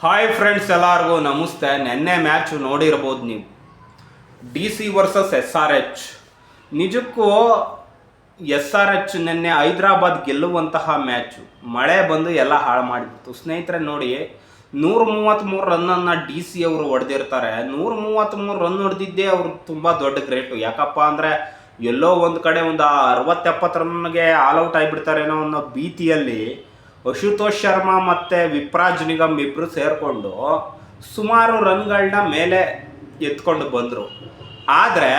Hi friends ಎಲ್ಲರಿಗೂ ನಮಸ್ತೆ. ನೆನ್ನೆ ಮ್ಯಾಚ್ ನೋಡಿರ್ಬೋದು ನೀವು. D C versus S R H ನಿಜಕ್ಕೂ ಎಸ್ ಆರ್ ಎಚ್ ನಿನ್ನೆ ಹೈದರಾಬಾದ್ ಗೆಲ್ಲುವಂತಹ ಮ್ಯಾಚು ಮಳೆ ಬಂದು ಎಲ್ಲ ಹಾಳು ಮಾಡಿಬಿಡ್ತು. ಸ್ನೇಹಿತರೆ ನೋಡಿ ನೂರ ಮೂವತ್ತ್ಮೂರು ರನ್ನನ್ನು ಡಿ ಸಿ ಅವರು ಹೊಡೆದಿರ್ತಾರೆ. ನೂರ ಮೂವತ್ತ್ಮೂರು ರನ್ ಹೊಡೆದಿದ್ದೇ ಅವರು ತುಂಬ ದೊಡ್ಡ ಗ್ರೇಟು ಯಾಕಪ್ಪ ಅಂದರೆ, ಎಲ್ಲೋ ಒಂದು ಕಡೆ ಒಂದು ಅರವತ್ತೆಪ್ಪತ್ತು ರನ್ಗೆ ಆಲ್ ಔಟ್ ಆಗಿಬಿಡ್ತಾರೇನೋ ಅನ್ನೋ ಭೀತಿಯಲ್ಲಿ ಅಶುತೋಷ್ ಶರ್ಮಾ ಮತ್ತು ವಿಪ್ರಾಜ್ ನಿಗಮ್ ಇಬ್ಬರು ಸೇರಿಕೊಂಡು ಸುಮಾರು ರನ್ಗಳನ್ನ ಮೇಲೆ ಎತ್ಕೊಂಡು ಬಂದರು. ಆದರೆ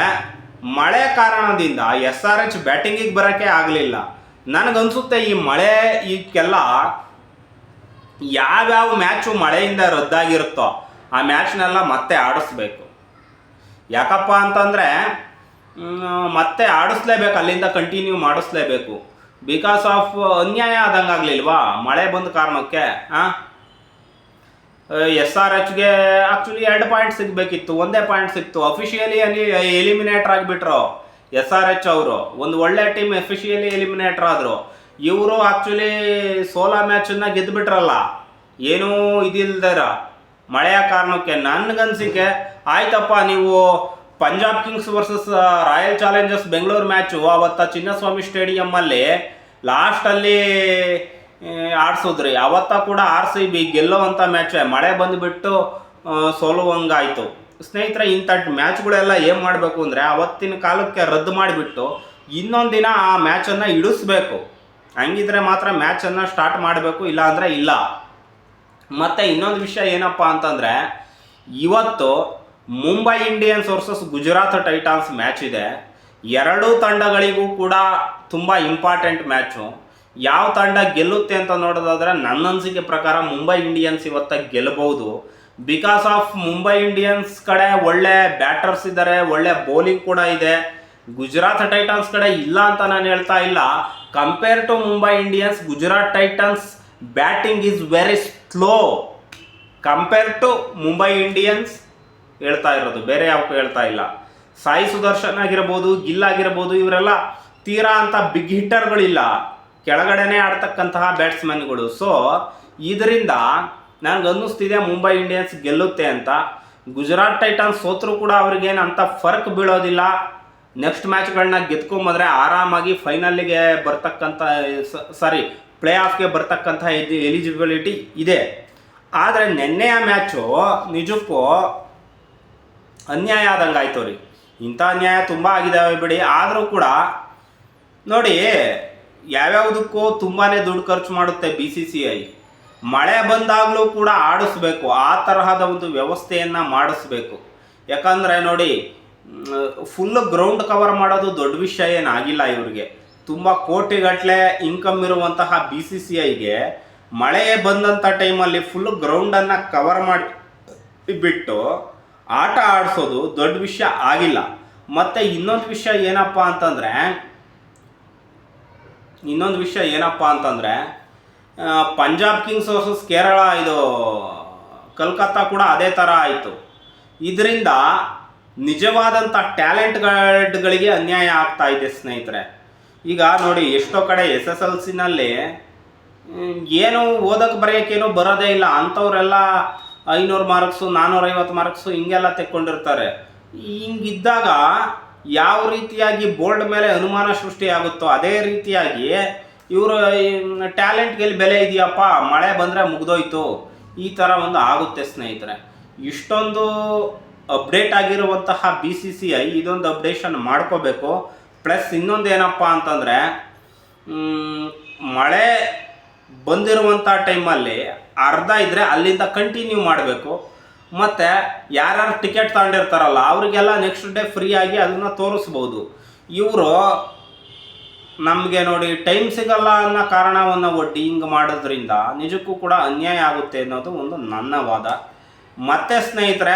ಮಳೆ ಕಾರಣದಿಂದ ಎಸ್ ಆರ್ ಎಚ್ ಬ್ಯಾಟಿಂಗಿಗೆ ಬರೋಕ್ಕೆ ಆಗಲಿಲ್ಲ. ನನಗನ್ಸುತ್ತೆ ಈ ಮಳೆ ಈಗೆಲ್ಲ ಯಾವ್ಯಾವ ಮ್ಯಾಚು ಮಳೆಯಿಂದ ರದ್ದಾಗಿರುತ್ತೋ ಆ ಮ್ಯಾಚ್ನೆಲ್ಲ ಮತ್ತೆ ಆಡಿಸ್ಬೇಕು. ಯಾಕಪ್ಪ ಅಂತಂದರೆ ಮತ್ತೆ ಆಡಿಸ್ಲೇಬೇಕು, ಅಲ್ಲಿಂದ ಕಂಟಿನ್ಯೂ ಮಾಡಿಸ್ಲೇಬೇಕು. ಬಿಕಾಸ್ ಆಫ್ ಅನ್ಯಾಯ ಆದಂಗೆ ಆಗಲಿಲ್ವಾ? ಮಳೆ ಬಂದ ಕಾರಣಕ್ಕೆ ಹಾಂ ಎಸ್ ಆರ್ ಎಚ್ಗೆ ಆ್ಯಕ್ಚುಲಿ ಎರಡು ಪಾಯಿಂಟ್ ಸಿಗಬೇಕಿತ್ತು. ಒಂದೇ ಪಾಯಿಂಟ್ ಸಿಕ್ತು. ಅಫಿಷಿಯಲಿ ಅಲ್ಲಿ ಎಲಿಮಿನೇಟರ್ ಆಗಿಬಿಟ್ರು ಎಸ್ ಆರ್ ಎಚ್ ಅವರು. ಒಂದು ಒಳ್ಳೆ ಟೀಮ್ ಎಫಿಷಿಯಲಿ ಎಲಿಮಿನೇಟರ್ ಆದರು. ಇವರು ಆ್ಯಕ್ಚುಲಿ ಸೋಲಾ ಮ್ಯಾಚನ್ನ ಗೆದ್ದುಬಿಟ್ರಲ್ಲ ಏನೂ ಇದಿಲ್ದರ. ಮಳೆಯ ಕಾರಣಕ್ಕೆ ನನಗನ್ಸಿಕೆ, ಆಯ್ತಪ್ಪ ನೀವು Punjab Kings versus Royal Challengers Bengaluru match ಅವತ್ತ ಚಿನ್ನಸ್ವಾಮಿ ಸ್ಟೇಡಿಯಮ್ಮಲ್ಲಿ ಲಾಸ್ಟಲ್ಲಿ ಆಡ್ಸಿದ್ರಿ. ಅವತ್ತ ಕೂಡ ಆರ್ ಸಿ ಬಿ ಗೆಲ್ಲುವಂಥ ಮ್ಯಾಚ್. ಮಳೆ ಬಂದುಬಿಟ್ಟು ಸೋಲುವಂಗಾಯಿತು. ಸ್ನೇಹಿತರೆ, ಇಂಥ ಮ್ಯಾಚ್ಗಳೆಲ್ಲ ಏನು ಮಾಡಬೇಕು ಅಂದರೆ ಅವತ್ತಿನ ಕಾಲಕ್ಕೆ ರದ್ದು ಮಾಡಿಬಿಟ್ಟು ಇನ್ನೊಂದು ದಿನ ಆ ಮ್ಯಾಚನ್ನು ಇಡಿಸ್ಬೇಕು ಹಂಗಿದ್ರೆ ಮಾತ್ರ ಮ್ಯಾಚನ್ನು ಸ್ಟಾರ್ಟ್ ಮಾಡಬೇಕು, ಇಲ್ಲ ಅಂದರೆ ಇಲ್ಲ. ಮತ್ತು ಇನ್ನೊಂದು ವಿಷಯ ಏನಪ್ಪ ಅಂತಂದರೆ, ಇವತ್ತು Mumbai Indians versus Gujarat Titans match ಇದೆ. ಎರಡೂ ತಂಡಗಳಿಗೂ ಕೂಡ ತುಂಬ ಇಂಪಾರ್ಟೆಂಟ್ ಮ್ಯಾಚು. ಯಾವ ತಂಡ ಗೆಲ್ಲುತ್ತೆ ಅಂತ ನೋಡೋದಾದ್ರೆ ನನ್ನ ಅನಿಸಿಕೆ ಪ್ರಕಾರ ಮುಂಬೈ ಇಂಡಿಯನ್ಸ್ ಇವತ್ತ ಗೆಲ್ಲಬಹುದು ಬಿಕಾಸ್ ಆಫ್ ಮುಂಬೈ ಇಂಡಿಯನ್ಸ್ ಕಡೆ ಒಳ್ಳೆ ಬ್ಯಾಟರ್ಸ್ ಇದ್ದಾರೆ, ಒಳ್ಳೆ ಬೌಲಿಂಗ್ ಕೂಡ ಇದೆ. ಗುಜರಾತ್ ಟೈಟನ್ಸ್ ಕಡೆ ಇಲ್ಲ ಅಂತ ನಾನು ಹೇಳ್ತಾ ಇಲ್ಲ. Compare to Mumbai Indians, Gujarat Titans batting is very slow compare to Mumbai Indians ಹೇಳ್ತಾ ಇರೋದು, ಬೇರೆ ಯಾವಕ್ಕೂ ಹೇಳ್ತಾ ಇಲ್ಲ. ಸಾಯಿ ಸುದರ್ಶನ್ ಆಗಿರ್ಬೋದು, ಗಿಲ್ ಆಗಿರ್ಬೋದು, ಇವರೆಲ್ಲ ತೀರಾ ಅಂತ ಬಿಗ್ ಹಿಟ್ಟರ್ಗಳಿಲ್ಲ ಕೆಳಗಡೆನೇ ಆಡ್ತಕ್ಕಂತಹ ಬ್ಯಾಟ್ಸ್ಮನ್ಗಳು ಸೊ ಇದರಿಂದ ನನಗೆ ಅನ್ನಿಸ್ತಿದೆ ಮುಂಬೈ ಇಂಡಿಯನ್ಸ್ ಗೆಲ್ಲುತ್ತೆ ಅಂತ. ಗುಜರಾತ್ ಟೈಟನ್ಸ್ ಸೋತ್ರೂ ಕೂಡ ಅವ್ರಿಗೇನು ಅಂತ ಫರ್ಕ್ ಬೀಳೋದಿಲ್ಲ. ನೆಕ್ಸ್ಟ್ ಮ್ಯಾಚ್ಗಳನ್ನ ಗೆದ್ಕೊಂಬಂದ್ರೆ ಆರಾಮಾಗಿ ಫೈನಲ್ಲಿಗೆ ಬರ್ತಕ್ಕಂಥ ಸಾರಿ ಪ್ಲೇ ಆಫ್ಗೆ ಬರ್ತಕ್ಕಂಥ ಎಲಿಜಿಬಿಲಿಟಿ ಇದೆ. ಆದರೆ ನೆನ್ನೆಯ ಮ್ಯಾಚು ನಿಜಕ್ಕೂ ಅನ್ಯಾಯ ಆದಂಗೆ ಆಯ್ತು ರೀ ಇಂಥ ಅನ್ಯಾಯ ತುಂಬ ಆಗಿದ್ದಾವೆ ಬಿಡಿ. ಆದರೂ ಕೂಡ ನೋಡಿ, ಯಾವ್ಯಾವುದಕ್ಕೂ ತುಂಬಾ ದುಡ್ಡು ಖರ್ಚು ಮಾಡುತ್ತೆ ಬಿ ಸಿ ಸಿ ಐ ಮಳೆ ಬಂದಾಗಲೂ ಕೂಡ ಆಡಿಸ್ಬೇಕು. ಆ ತರಹದ ಒಂದು ವ್ಯವಸ್ಥೆಯನ್ನು ಮಾಡಿಸ್ಬೇಕು. ಯಾಕಂದರೆ ನೋಡಿ ಫುಲ್ ಗ್ರೌಂಡ್ ಕವರ್ ಮಾಡೋದು ದೊಡ್ಡ ವಿಷಯ ಏನಾಗಿಲ್ಲ ಇವರಿಗೆ. ತುಂಬ ಕೋಟಿಗಟ್ಟಲೆ ಇನ್ಕಮ್ ಇರುವಂತಹ ಬಿ ಸಿ ಸಿ ಐಗೆ ಮಳೆ ಬಂದಂಥ ಟೈಮಲ್ಲಿ ಫುಲ್ ಗ್ರೌಂಡನ್ನು ಕವರ್ ಮಾಡಿ ಬಿಟ್ಟು ಆಟ ಆಡಿಸೋದು ದೊಡ್ಡ ವಿಷಯ ಆಗಿಲ್ಲ. ಮತ್ತು ಇನ್ನೊಂದು ವಿಷಯ ಏನಪ್ಪ ಅಂತಂದರೆ, ಇನ್ನೊಂದು ವಿಷಯ ಏನಪ್ಪ ಅಂತಂದರೆ ಪಂಜಾಬ್ ಕಿಂಗ್ಸ್ ವರ್ಸಸ್ ಕೇರಳ ಇದು ಕಲ್ಕತ್ತಾ ಕೂಡ ಅದೇ ಥರ ಆಯಿತು. ಇದರಿಂದ ನಿಜವಾದಂಥ ಟ್ಯಾಲೆಂಟ್ ಗಾರ್ಡ್ಗಳಿಗೆ ಅನ್ಯಾಯ ಆಗ್ತಾ ಇದೆ ಸ್ನೇಹಿತರೆ. ಈಗ ನೋಡಿ, ಎಷ್ಟೋ ಕಡೆ ಎಸ್ ಎಸ್ ಎಲ್ ಸಿನಲ್ಲಿ ಏನು ಓದಕ್ಕೆ ಬರೆಯೋಕ್ಕೇನೂ ಬರೋದೇ ಇಲ್ಲ. ಅಂಥವರೆಲ್ಲ ಐನೂರು ಮಾರ್ಕ್ಸು ನಾನ್ನೂರೈವತ್ತು ಮಾರ್ಕ್ಸು ಹಿಂಗೆಲ್ಲ ತೆಕ್ಕೊಂಡಿರ್ತಾರೆ. ಹಿಂಗಿದ್ದಾಗ ಯಾವ ರೀತಿಯಾಗಿ ಬೋರ್ಡ್ ಮೇಲೆ ಅನುಮಾನ ಸೃಷ್ಟಿಯಾಗುತ್ತೋ ಅದೇ ರೀತಿಯಾಗಿ ಇವರು ಟ್ಯಾಲೆಂಟ್ಗೆ ಎಲ್ಲಿ ಬೆಲೆ ಇದೆಯಪ್ಪ, ಮಳೆ ಬಂದರೆ ಮುಗ್ದೋಯ್ತು, ಈ ಥರ ಒಂದು ಆಗುತ್ತೆ ಸ್ನೇಹಿತರೆ. ಇಷ್ಟೊಂದು ಅಪ್ಡೇಟ್ ಆಗಿರುವಂತಹ ಬಿ ಸಿ ಸಿ ಐ ಇದೊಂದು ಅಪ್ಡೇಷನ್ ಮಾಡ್ಕೋಬೇಕು. ಪ್ಲಸ್ ಇನ್ನೊಂದು ಏನಪ್ಪ ಅಂತಂದರೆ ಮಳೆ ಬಂದಿರುವಂಥ ಟೈಮಲ್ಲಿ ಅರ್ಧ ಇದ್ದರೆ ಅಲ್ಲಿಂದ ಕಂಟಿನ್ಯೂ ಮಾಡಬೇಕು. ಮತ್ತು ಯಾರ್ಯಾರು ಟಿಕೆಟ್ ತಗೊಂಡಿರ್ತಾರಲ್ಲ, ಅವರಿಗೆಲ್ಲ ನೆಕ್ಸ್ಟ್ ಡೇ ಫ್ರೀಯಾಗಿ ಅದನ್ನು ತೋರಿಸ್ಬೋದು. ಇವರು ನಮಗೆ ನೋಡಿ ಟೈಮ್ ಸಿಗಲ್ಲ ಅನ್ನೋ ಕಾರಣವನ್ನು ಒಡ್ಡಿ ಹಿಂಗೆ ಮಾಡೋದ್ರಿಂದ ನಿಜಕ್ಕೂ ಕೂಡ ಅನ್ಯಾಯ ಆಗುತ್ತೆ ಅನ್ನೋದು ಒಂದು ನನ್ನ ವಾದ. ಮತ್ತೆ ಸ್ನೇಹಿತರೆ,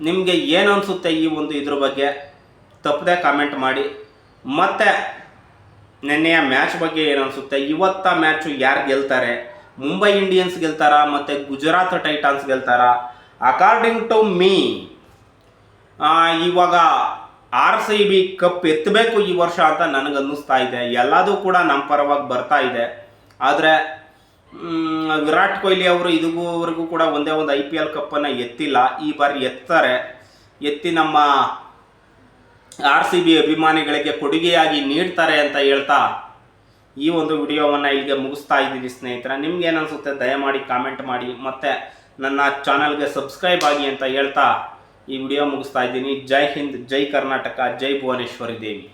ನಿಮಗೆ ಏನು ಅನಿಸುತ್ತೆ ಈ ಒಂದು ಇದ್ರ ಬಗ್ಗೆ? ತಪ್ಪದೆ ಕಾಮೆಂಟ್ ಮಾಡಿ. ಮತ್ತು ನಿನ್ನೆಯ ಮ್ಯಾಚ್ ಬಗ್ಗೆ ಏನು ಅನಿಸುತ್ತೆ? ಇವತ್ತ ಮ್ಯಾಚು ಯಾರು ಗೆಲ್ತಾರೆ? ಮುಂಬೈ ಇಂಡಿಯನ್ಸ್ ಗೆಲ್ತಾರಾ ಮತ್ತು ಗುಜರಾತ್ ಟೈಟಾನ್ಸ್ ಗೆಲ್ತಾರಾ? ಅಕಾರ್ಡಿಂಗ್ ಟು ಮೀ ಇವಾಗ ಆರ್ ಸಿ ಬಿ ಕಪ್ ಎತ್ತಬೇಕು ಈ ವರ್ಷ ಅಂತ ನನಗೆ ಅನ್ನಿಸ್ತಾ ಇದೆ. ಎಲ್ಲದೂ ಕೂಡ ನಮ್ಮ ಪರವಾಗಿ ಬರ್ತಾ ಇದೆ. ಆದರೆ ವಿರಾಟ್ ಕೊಹ್ಲಿ ಅವರು ಇದುವರೆಗೂ ಕೂಡ ಒಂದೇ ಒಂದು ಐ ಪಿ ಎಲ್ ಕಪ್ಪನ್ನು ಎತ್ತಿಲ್ಲ. ಈ ಬಾರಿ ಎತ್ತಾರೆ. ಎತ್ತಿ ನಮ್ಮ ಆರ್ ಸಿ ಬಿ ಅಭಿಮಾನಿಗಳಿಗೆ ಕೊಡುಗೆಯಾಗಿ ನೀಡ್ತಾರೆ ಅಂತ ಹೇಳ್ತಾ ಈ ಒಂದು ವಿಡಿಯೋವನ್ನು ಇಲ್ಲಿಗೆ ಮುಗಿಸ್ತಾ ಇದ್ದೀನಿ ಸ್ನೇಹಿತರ. ನಿಮ್ಗೆ ಏನನ್ಸುತ್ತೆ ದಯಮಾಡಿ ಕಾಮೆಂಟ್ ಮಾಡಿ ಮತ್ತು ನನ್ನ ಚಾನಲ್ಗೆ ಸಬ್ಸ್ಕ್ರೈಬ್ ಆಗಿ ಅಂತ ಹೇಳ್ತಾ ಈ ವಿಡಿಯೋ ಮುಗಿಸ್ತಾ ಇದ್ದೀನಿ. ಜೈ ಹಿಂದ್, ಜೈ ಕರ್ನಾಟಕ, ಜೈ ಭುವನೇಶ್ವರಿ ದೇವಿ.